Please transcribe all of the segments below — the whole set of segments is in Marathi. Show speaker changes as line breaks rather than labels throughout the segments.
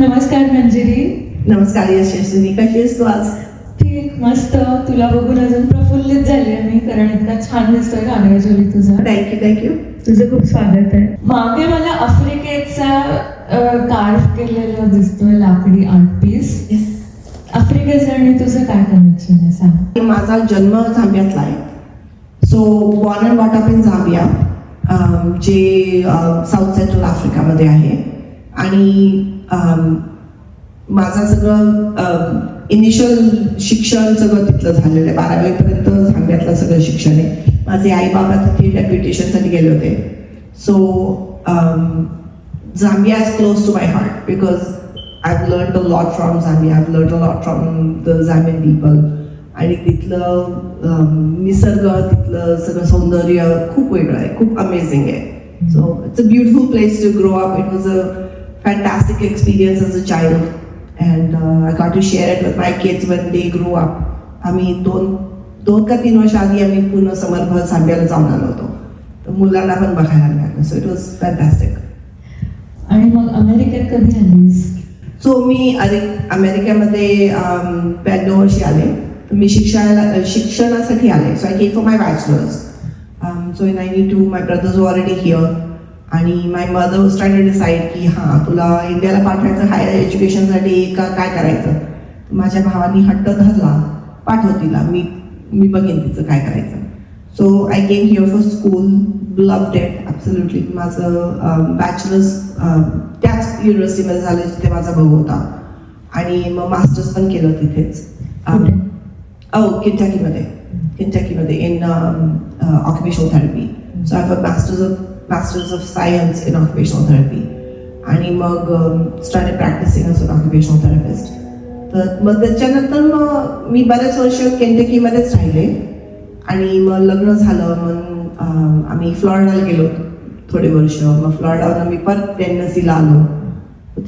नमस्कार मंजिरी.
नमस्कार यशस्विनी कशी आहेस तू आज?
ठीक मस्त. तुला बघून अजून प्रफुल्लित झाली आहे मी कारण इतका छान दिसतोय चोली तुझा.
थँक्यू थँक्यू
तुझं खूप स्वागत आहे. मागे मला आफ्रिकेचा कार्ड केलेला दिसतोय लाकडी आर्ट पीस. आफ्रिकेचं आणि तुझं काय कनेक्शन आहे सांग.
माझा जन्म झांबियातला आहे. So born and what up in Zambia जे साऊथ सेंट्रल आफ्रिकामध्ये आहे. आणि माझं सगळं इनिशियल शिक्षण सगळं तिथलं झालेलं आहे. बारावीपर्यंत झांबियातलं सगळं शिक्षण आहे. माझे आई बाबा तिथे डेप्युटेशनसाठी गेले होते. So Zambia is close to my heart because I have learn a lot from Zambia I have learn a lot from the Zambian people आणि तिथलं अम, निसर्ग तिथलं सगळं सौंदर्य खूप वेगळं आहे. खूप अमेझिंग आहे. So it's a beautiful place to grow up it was a fantastic experience as a child and I got to share it with my kids when they grow up आम्ही दोन दोन का तीन वर्ष आधी आम्ही पूर्ण समरभर सांब्याला जाऊन आलो होतो. तर मुलांना पण बघायला मिळालं. सो इट वॉज फॅन्टॅस्टिक
आणि मग अमेरिकेत कधी आलीस?
सो मी अरे अमेरिकेमध्ये अम, ब्याण्णव वर्षी आले. तर मी शिक्षणाला शिक्षणासाठी आले. So I came for my bachelors so in ninety two my brothers already here आणि माय मदर टू डिसाईड की हां तुला इंडियाला पाठवायचं हायर एज्युकेशनसाठी का काय करायचं? माझ्या भावानी हट्ट धरला पाठव तिला मी मी बघेन तिचं काय करायचं. So I came here for school loved it absolutely माझं बॅचलर्स त्याच युनिव्हर्सिटीमध्ये झालं जिथे माझा भाऊ होता. आणि मग मास्टर्स पण केलं तिथेच.
कुठे?
ओ किंटॅकीमध्ये किंटॅकीमध्ये in occupational therapy so I have masters of Masters of science in Occupational Therapy. आणि मग study practising as occupational therapist तर मग त्याच्यानंतर मग मी बरेच वर्ष केंटकीमध्येच राहिले. आणि मग लग्न झालं मग um, आम्ही फ्लॉरिडाला गेलो थोडे वर्ष. मग फ्लॉरिडावर आम्ही परत टेन्नसीला आलो.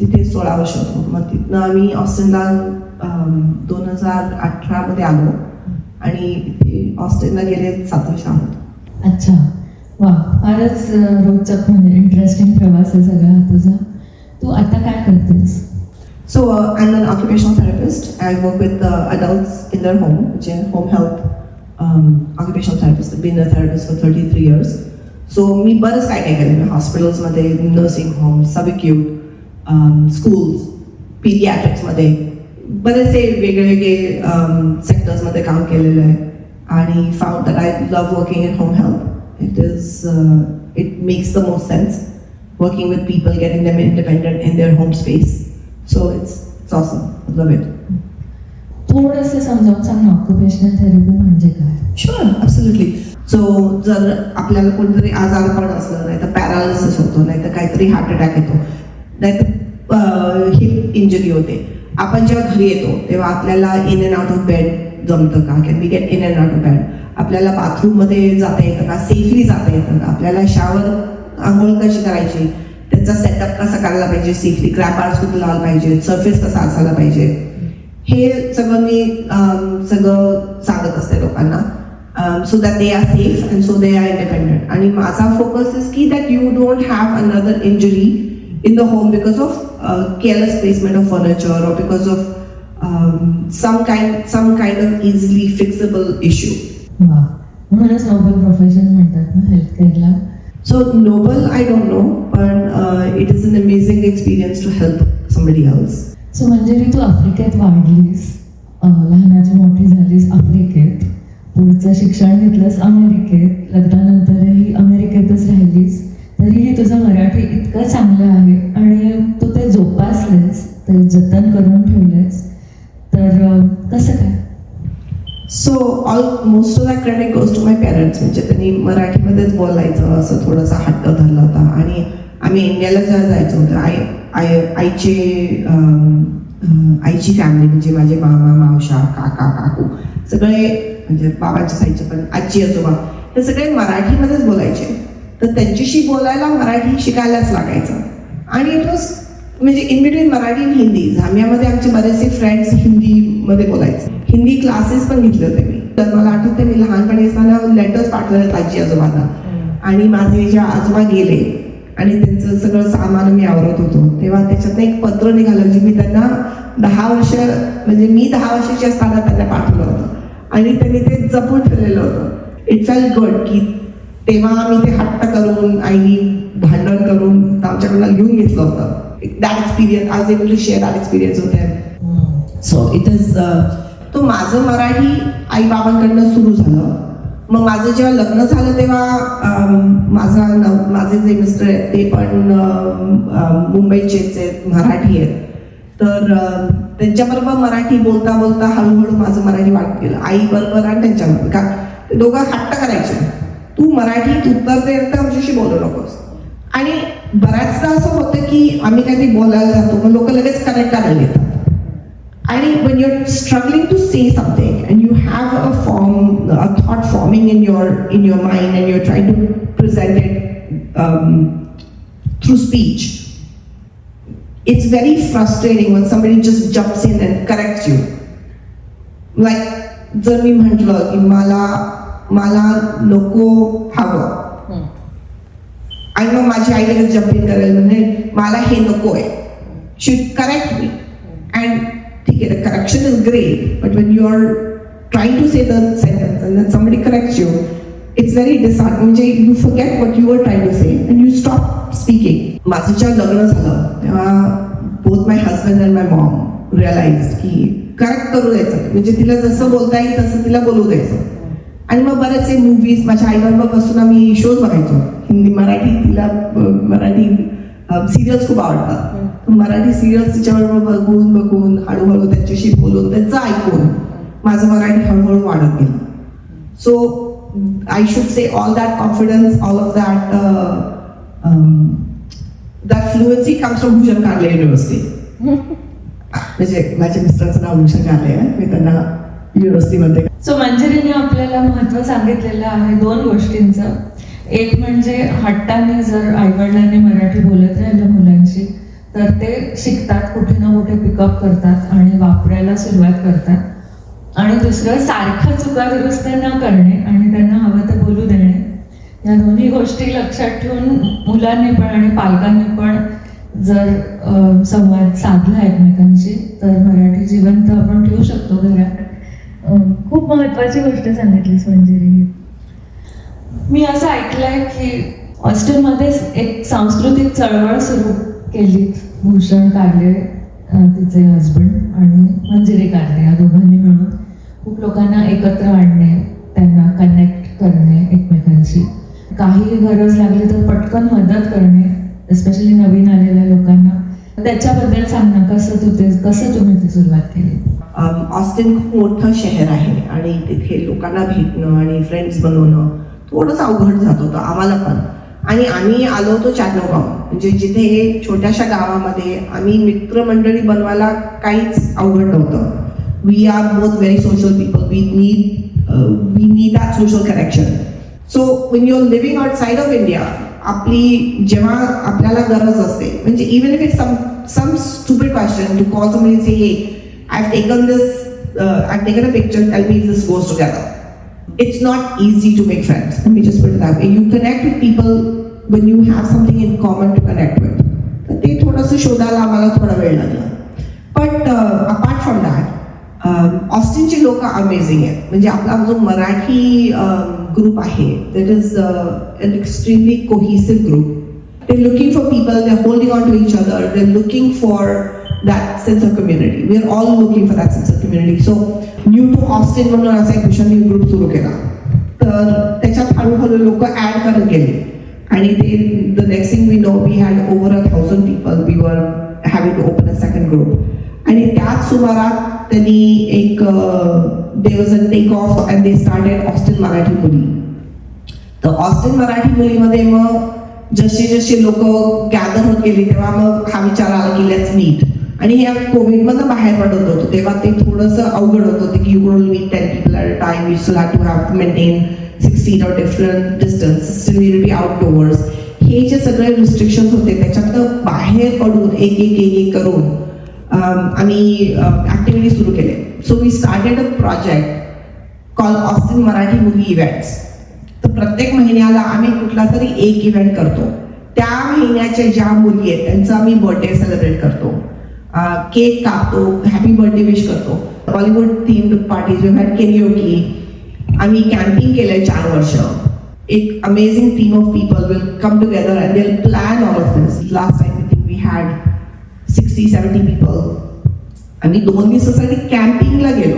तिथे सोळा वर्ष होतो. मग तिथनं आम्ही ऑस्टिनला um, दोन हजार अठरामध्ये आलो. आणि तिथे ऑस्टिनला गेले सात वर्ष आहोत.
अच्छा. वा फारच रोचक म्हणजे इंटरेस्टिंग प्रवास आहे सगळा तुझा. तू आता काय करतेस?
So uh, I'm an occupational therapist. I work with uh, adults in their home, which is home health um, occupational therapist. I've been a therapist for 33 years. मी बरंच काय काय केलं हॉस्पिटल्समध्ये नर्सिंग होम सबक्यूट स्कूल्स पिरियाट्रिक्समध्ये बरेचसे वेगळे वेगळे um, सेक्टर्समध्ये काम केलेलं आहे. आणि found that I love working in home health it is it makes the most sense working with people, getting them independent in their home space. So it's it's awesome. I love it.
थोडंसं समजावून सांग ऑक्युपेशनल थेरपी म्हणजे काय
Sure, absolutely. सो जर आपल्याला कोणतरी आजारपण असलं नाही तर पॅरालिसिस होतो नाही तर काहीतरी हार्ट अटॅक येतो नाही तर हिप इंजरी होते आपण जेव्हा घरी येतो तेव्हा आपल्याला in and out of bed जमतं का can be get in and out of bed आपल्याला बाथरूममध्ये जाता येतं का? सेफली जाता येतं का? आपल्याला शावर आंघोळ कशी करायची? त्याचा सेटअप कसा करायला पाहिजे सेफली क्रॅपार्स कुठे लावला पाहिजे? सर्फेस कसा असायला पाहिजे? हे सगळं मी सगळं सांगत असते लोकांना. So that they are safe and so they are independent आणि माझा फोकस इज की that you don't have another injury in the home because of careless placement of furniture or because of some kind some kind of easily fixable issue
वा. म्हणूनच नोबल प्रोफेशन म्हणतात ना हेल्थ केअरला
So noble, I don't know, but uh, it is an amazing experience to help somebody else.
So Manjiri तू आफ्रिकेत वाढलीस लहानाची मोठी झालीस आफ्रिकेत पुढचं शिक्षण घेतलंस अमेरिकेत लग्नानंतरही अमेरिकेतच राहिलीस तरीही तुझं मराठी इतकं चांगलं आहे आणि तू ते जोपासलेस ते जतन करून ठेवलेस तर कसं काय?
So all most of that credit goes to my parents म्हणजे त्यांनी मराठीमध्येच बोलायचं असं थोडासा हट्ट धरला होता. आणि आम्ही इंडियाला जेव्हा जायचं होतं आई आई आईचे आईची फॅमिली म्हणजे माझे मामा मावशा काका काकू सगळे म्हणजे बाबाच्या साईडचे पण आजी आजोबा हे सगळे मराठीमध्येच बोलायचे. तर त्यांच्याशी बोलायला मराठी शिकायलाच लागायचं. आणि इट वॉज म्हणजे इन बिटवीन मराठी आणि हिंदी झामियामध्ये आमचे बरेचसे फ्रेंड्स हिंदीमध्ये बोलायचे. हिंदी क्लासेस पण घेतले होते मी. तर मला आठवते मी लहानपणी असताना लेटर्स पाठवले आजी आजोबांना. आणि माझे जे आजोबा गेले आणि त्यांचं सगळं सामान मी आवरत होतो. तेव्हा त्याच्यातनं एक पत्र निघालं जे मी त्यांना दहा वर्ष म्हणजे मी दहा वर्षाची असताना त्यांना पाठवलं होतं. आणि त्यांनी ते जपून ठेवलेलं होतं. इट फेल गुड की तेव्हा मी ते हट्ट करून आईनी भांडण करून आमच्याकडनं लिहून घेतलं होतं. दॅट एक्सपिरियन्स आज able to share that experience होते सो इट इज तो माझं मराठी आई बाबांकडनं सुरू झालं. मग माझं जेव्हा लग्न झालं तेव्हा माझा नव माझे जे मिस्टर आहेत ते पण मुंबईचेच आहेत मराठी आहेत. तर त्यांच्याबरोबर मराठी बोलता बोलता हळूहळू माझं मराठी वाढत गेलं. आई बरोबर आणि त्यांच्याबरोबर. का ते दोघं हट्ट करायचे. तू मराठीत उत्तर दे तर आमच्याशी बोलू नकोस. आणि बऱ्याचदा असं होतं की आम्ही काहीतरी बोलायला जातो मग लोक लगेच कनेक्ट करायला येतात आणि when you are struggling to say something and you have a form a thought forming in your in your mind and you're trying to present it through speech it's very frustrating when somebody just jumps in and correct you like जर मी म्हटलं की मला मला नको हवं आणि मग माझी आई लगेच जम्प करेल म्हणजे मला हे नको आहे शी करेक्ट मी अँड ठीक आहे correction is great but when you are trying to say the sentence and somebody correct you it's very disrupt म्हणजे you forget what you are trying to say and you stop speaking माझं जेव्हा लग्न झालं तेव्हा both my husband and my mom realize की करेक्ट करू द्यायचं. म्हणजे तिला जसं बोलता येईल तसं तिला बोलू द्यायचं. आणि मग बरेचसे मूवीज माझ्या आईबरोबर बसून आम्ही शोज बघायचो. हिंदी मराठी तिला मराठी सिरियल्स खूप आवडतात. मराठी सिरियल्स तिच्याबरोबर बघून बघून हळूहळू त्यांच्याशी बोलून त्यांचं ऐकून माझं मराठी हळूहळू वाढत गेलं. So I should say all that confidence all of that that fluency comes from Bhushan Karle university म्हणजे माझ्या मिस्टरांचं नाव भूषण कारले आहे. मी त्यांना युनिव्हर्सिटीमध्ये
सो मंजिरीने आपल्याला महत्त्व सांगितलेलं आहे दोन गोष्टींचं. एक म्हणजे हट्टाने जर आईवडिलांनी मराठी बोलत राहिलं मुलांशी तर ते शिकतात कुठे ना कुठे पिकअप करतात आणि वापरायला सुरुवात करतात. आणि दुसरं सारखं चुका दुरुस्त न करणे आणि त्यांना हवं ते बोलू देणे. या दोन्ही गोष्टी लक्षात ठेवून मुलांनी पण आणि पालकांनी पण जर संवाद साधला एकमेकांशी तर मराठी जिवंत आपण ठेवू शकतो घरात. खूप महत्वाची गोष्ट सांगितलीस मंजिरी ही. मी असं ऐकलंय की ऑस्टिनमध्येच एक सांस्कृतिक चळवळ सुरू केली. भूषण कारले अ, तिचे हजबंड आणि मंजिरी कारले या दोघांनी मिळून खूप लोकांना एकत्र आणणे त्यांना कनेक्ट करणे एकमेकांशी. काही गरज लागली तर पटकन मदत करणे एस्पेशली नवीन आलेल्या लोकांना. त्याच्याबद्दल सांग ना कसं तू ते कसं तुम्ही ती सुरुवात केली?
ऑस्टिन खूप मोठं शहर आहे आणि तिथे लोकांना भेटणं आणि फ्रेंड्स बनवणं थोडंसं अवघड जात होतं आम्हाला पण. आणि आम्ही आलो होतो चाटगाव म्हणजे जिथे छोट्याशा गावामध्ये आम्ही मित्रमंडळी बनवायला काहीच अवघड नव्हतं. We are both very social people we need we need that social connection so when you are living outside of India आपली जेव्हा आपल्याला गरज असते म्हणजे even if it some some stupid question to call somebody say hey I've taken this, uh, I've taken a picture, tell me if this goes together. It's not easy to make friends. Let me just put it that way. You connect with people when you have something in common to connect with. तर ते थोडंसं शोधायला आम्हाला थोडा वेळ लागला बट अपार्ट फ्रॉम दॅट ऑस्टिनची लोक अमेझिंग आहेत म्हणजे आपला जो मराठी ग्रुप आहे that is an extremely cohesive group They're looking for people, they're holding on to each other, they're looking for that sense of community. We're all looking for that sense of community. So, new to Austin म्हणून असा एक मिशन ग्रुप सुरू केला. तर त्याच्यात हळूहळू लोक ऍड करत गेले. आणि ते the next thing we know we had over a thousand people we were having to open a second group आणि त्याच सुमारात त्यांनी एक they was a take off and they started Austin Marathi मुली तर ऑस्टिन मराठी मुलीमध्ये मग जसे जसे लोक गॅदर होत गेले तेव्हा मग हा विचार आला की लेट्स मीट आणि हे कोविडमधनं बाहेर पडत होतो तेव्हा ते थोडंसं अवघड होतं की you will meet ten people at a time you still have to have maintain six feet or different distance still will be outdoors हे जे सगळे रिस्ट्रिक्शन्स होते त्याच्यातनं बाहेर पडून एक एक एक एक करून आम्ही ॲक्टिव्हिटी सुरू केले. So we started a project call Austin Marathi मुली इव्हेंट्स तर प्रत्येक महिन्याला आम्ही कुठला तरी एक इव्हेंट करतो. त्या महिन्याच्या ज्या मुली आहेत त्यांचा आम्ही बर्थडे सेलिब्रेट करतो. केक कापतो हॅपी बर्थडे विश करतो. Bollywood theme parties karaoke karaoke आम्ही कॅम्पिंग केलंय चार वर्ष. एक amazing team of people will come together and will plan all of this last time think we had sixty seventy people आम्ही दोन दिवसासाठी कॅम्पिंगला गेलो.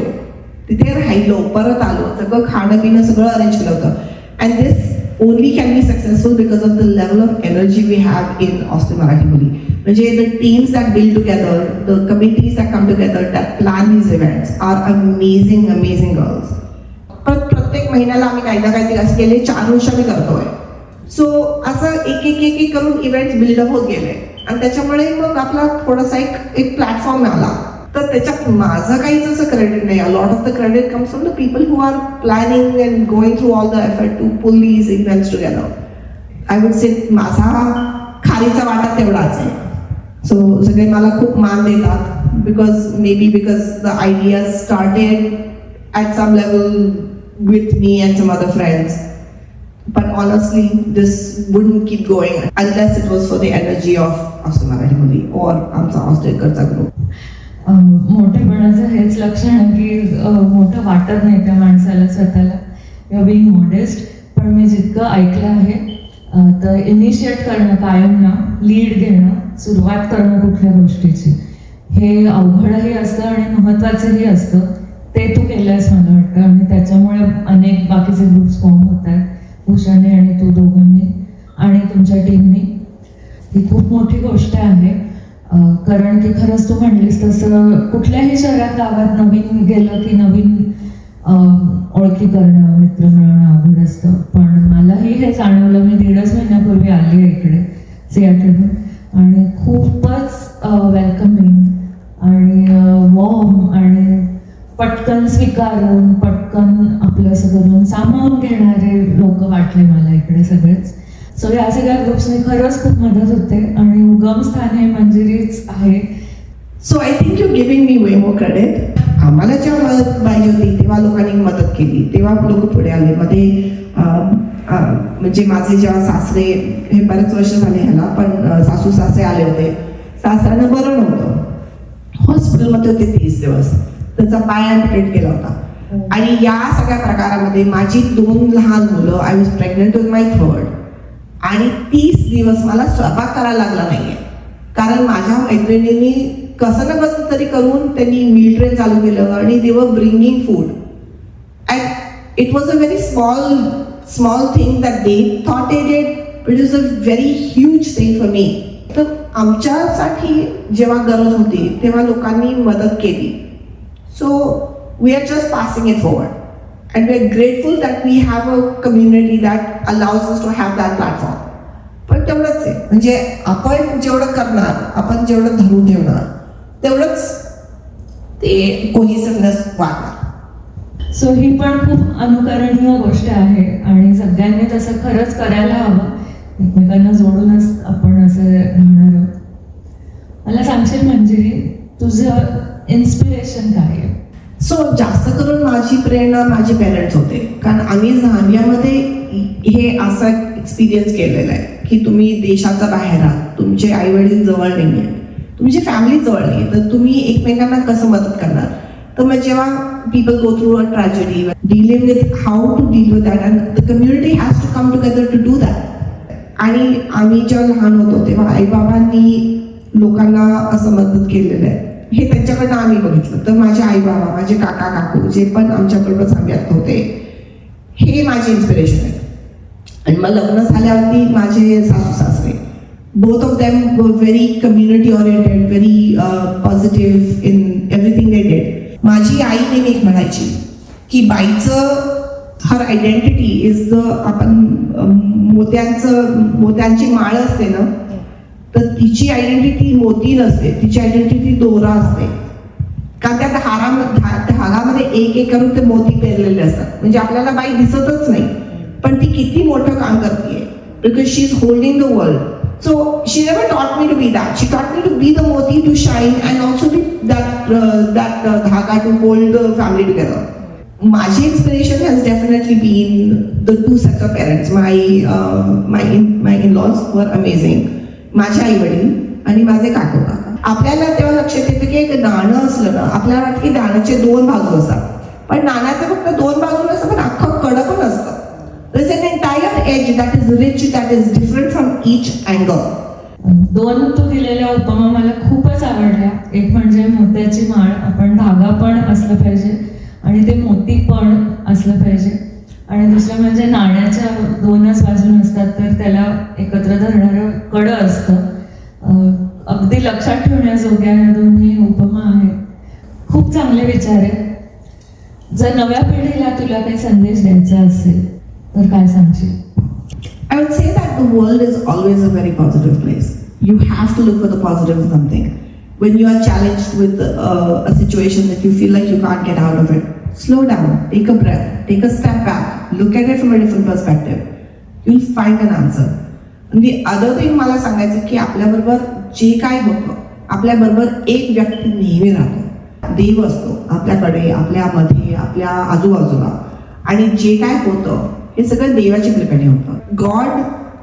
तिथे राहिलो परत आलो. सगळं खाणं पिणं सगळं अरेंज केलं होतं. And this only can be successful because of the level of energy we have in Austin Marathi मुली म्हणजे the teams that build together the committees that come together that plan his events are amazing amazing girls प्रत्येक महिन्याला आम्ही काही ना काहीतरी असं केले चार वर्ष आम्ही करतोय. सो असं एक एक एक एक करून इव्हेंट्स बिल्डअप होत गेले. आणि त्याच्यामुळे मग आपला थोडासा एक एक प्लॅटफॉर्म आला. तर त्याच्यात माझं काहीच असं क्रेडिट नाही. Lot of the credit comes from the people who are planning and going through all the effort to pull these events together I would say माझा खारीचा वाटा तेवढाच आहे. सो सगळे मला खूप मान देतात because may be because the idea started at some level with me and some other friends But honestly, this wouldn't keep going unless it was for the energy of Asma Marathi Muli or आमचा हॉस्टेलकरचा ग्रुप
मोठेपणाचं हेच लक्षण आहे की मोठं वाटत नाही त्या माणसाला स्वतःला. किंवा बिंग मॉडेस्ट पण मी जितकं ऐकलं आहे तर इनिशिएट करणं कायम ना लीड घेणं सुरुवात करणं कुठल्या गोष्टीची. हे अवघडही असतं आणि महत्त्वाचंही असतं. ते तू केलंयस मला वाटतं. आणि त्याच्यामुळे अनेक बाकीचे ग्रुप्स फॉर्म होत आहेत. उषाने आणि तू दोघांनी आणि तुमच्या टीमनी ही खूप मोठी गोष्ट आहे. कारण की खरंच तू म्हणलीस तसं कुठल्याही शहरात गावात नवीन गेलं की नवीन ओळखी करणं मित्र मिळणं अवघड असतं. पण मलाही हे जाणवलं मी दीडच महिन्यापूर्वी आली आहे इकडे सियाटलहून. आणि खूपच वेलकमिंग आणि वॉर्म आणि पटकन स्वीकारून पटकन आपलं असं करून सामावून घेणारे लोक वाटले मला इकडे सगळेच. सो या सगळ्या ग्रुप्सने खरंच खूप मदत होते आणि उगमस्थान हे मंजिरीच आहे.
So I think you giving me way more credit आम्हाला जेव्हा मदत पाहिजे होती तेव्हा लोकांनी मदत केली. तेव्हा लोक पुढे आले. मध्ये म्हणजे माझे जेव्हा सासरे हे बरेच वर्ष झाले ह्याला पण सासू सासरे आले होते. सासऱ्यानं बरं नव्हतं. हॉस्पिटलमध्ये होते तीस दिवस. त्यांचा पाय ॲम्पुटेट केला होता. आणि या सगळ्या प्रकारामध्ये माझी दोन लहान मुलं I was pregnant with my third आणि तीस दिवस मला स्वयंपाक करायला लागला नाहीये. कारण माझ्या मैत्रिणींनी कसं ना कसं तरी करून त्यांनी मिल ट्रेन चालू केलं आणि they were bringing food and it was a very small small thing that they thought it it it is a very huge thing for me तर आमच्यासाठी जेव्हा गरज होती तेव्हा लोकांनी मदत केली. So we are just passing it forward and we're grateful that we have a community that allows us to have that platform पण तेवढंच आहे. म्हणजे आपण जेवढं करणार आपण जेवढं धरून ठेवणार तेवढंच ते कोहिसिव्हनेस वाढणार
सो ही पण खूप अनुकरणीय गोष्ट आहे आणि सगळ्यांनी तसं खरंच करायला हवं. एकमेकांना जोडूनच आपण असं राहणार आहोत. मला सांगशील मंजिरी तुझं इन्स्पिरेशन काय आहे?
सो जास्त करून माझी प्रेरणा माझे पेरेंट्स होते. कारण आम्ही झांबियामध्ये हे असा एक्सपिरियन्स केलेला आहे की तुम्ही देशाच्या बाहेर आहात. तुमचे आई वडील जवळ नाही आहेत म्हणजे तुमची फॅमिली जवळ तर तुम्ही एकमेकांना कसं मदत करणार? तर मग जेव्हा people go through a tragedy dealing with how to deal with that and the community has to come together to do that आणि आम्ही जेव्हा लहान होतो तेव्हा आईबाबांनी लोकांना असं मदत केलेलं आहे. हे त्यांच्याकडनं आम्ही बघितलं. तर माझे आई बाबा माझे काका काकू जे पण आमच्याबरोबर सांगत होते हे माझे इन्स्पिरेशन आहे. आणि मग लग्न झाल्यावरती माझे सासू both of them of very very community very very positive in everything they did. माझी आई नेहमी एक म्हणायची की बाईचं हर आयडेंटिटी इज द आपण मोत्यांचं मोत्यांची माळ असते ना तर तिची आयडेंटिटी मोती नसते तिची आयडेंटिटी दोरा असते. कारण त्या हारामध्ये धागामध्ये एक एक करून ते मोती पेरलेले असतात. म्हणजे आपल्याला बाई दिसतच नाही. पण ती किती मोठं काम करते because she is holding the world so she never taught me to be that she taught me to be the मोती to shine and also be that that धागा to hold the family together माझी inspiration has definitely been the two sets of parents my my in my in laws were amazing माझे आई वडील आणि माझे काकू काका. आपल्याला तेव्हा लक्षात येतं की एक नाणं असलं ना आपल्याला वाटतं की नाण्याचे दोन बाजू असतात. पण नाण्याचे फक्त दोन बाजू नसतं पण अख्खं कडक पण असतं There's an entire edge that is rich, that is different from each angle.
दोन तू दिलेल्या उपमा मला खूपच आवडल्या. एक म्हणजे मोत्याची माळ. आपण धागा पण असलं पाहिजे आणि ते मोती पण असलं पाहिजे. आणि दुसरं म्हणजे नाण्याच्या दोनच बाजू नसतात तर त्याला एकत्र धरणारं कडं असतं. अगदी लक्षात ठेवण्याजोग्या या दोन्ही उपमा आहेत. खूप चांगले विचार आहेत. जर नव्या पिढीला तुला काही संदेश द्यायचा असेल तर काय सांगशील
I would say that the world is always a very positive place. You have to look for the positive in something. When you are challenged with a, a situation that you feel like you can't get out of it, slow down, take a breath, take a step back, look at it from a different perspective. You'll find an answer. And the other thing मला सांगायचं की आपल्याबरोबर जे काय होतं आपल्याबरोबर एक व्यक्ती नेहमी राहतो देव असतो आपल्याकडे आपल्यामध्ये आपल्या आजूबाजूला आणि जे काय होतं हे सगळं देवाच्या कृपेने होतं. God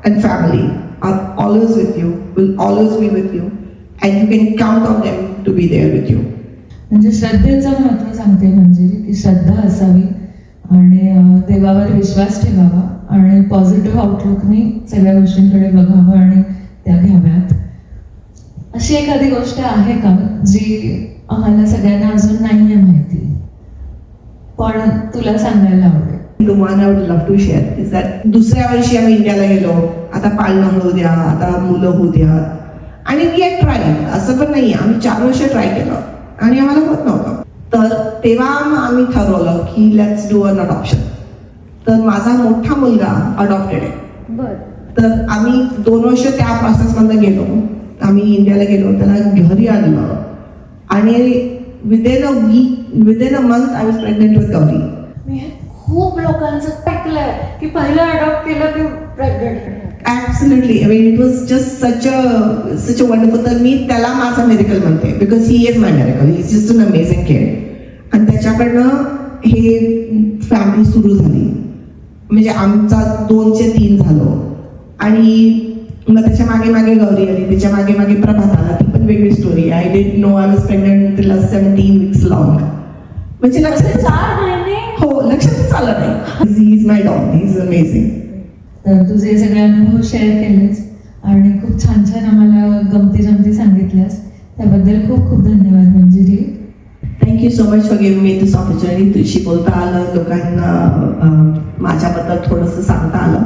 and family are always with you will always be with you and you can count on them to be there with you
म्हणजे श्रद्धेचं महत्त्व सांगते म्हणजे की श्रद्धा असावी आणि देवावर विश्वास ठेवावा आणि पॉझिटिव्ह आउटलुकने सगळ्या गोष्टींकडे बघावं आणि त्या घ्याव्यात. अशी एखादी गोष्ट आहे का जी आम्हाला सगळ्यांना अजून नाही आहे माहिती? पण तुला सांगायला आवडेल.
The one I would love to share. Is that दुसऱ्या वर्षी आम्ही इंडियाला गेलो. आता पाळणं होऊ द्या आता मुलं होऊ द्या. आणि वी हॅड ट्राय असं पण नाही आम्ही चार वर्ष ट्राय केलं. आणि आम्हाला होत नव्हतं. तर तेव्हा आम्ही ठरवलं की लेट्स डू अन अडॉप्शन तर माझा मोठा मुलगा अडॉप्टेड आहे. तर आम्ही दोन वर्ष त्या प्रोसेसमध्ये गेलो. आम्ही इंडियाला गेलो. त्याला घरी आणलं. आणि within a week within a month I was pregnant
with Gauri खूप लोकांचं टाकलंय की पहिलं अडॉप्ट केलं की pregnant
absolutely I mean it was just such a such a wonderful तर मी त्याला माझा मेडिकल म्हणते. Because he is my medical he is just an amazing care आणि त्याच्याकडनं हे फॅमिली सुरू झाली. म्हणजे आमचा दोनचे तीन झालो. आणि मग त्याच्यामागे मागे गौरी आली. त्याच्यामागे मागे प्रभात आला. ती पण वेगळी story I did know I was pregnant till seventeen weeks long म्हणजे लक्षात हो लक्षातच आलं नाही. He is my dog he is amazing
तर तुझे सगळे अनुभव शेअर केलेस आणि खूप छान छान आम्हाला गमती जमती सांगितल्यास त्याबद्दल खूप खूप धन्यवाद Manjiri.
Thank you so much for giving me this opportunity तुझी बोलता आलं लोकांना माझ्याबद्दल थोडंसं सांगता आलं.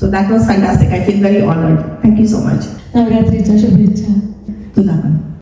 So that was fantastic I feel very honoured thank you so much
नवरात्रीच्या शुभेच्छा.
तुला पण.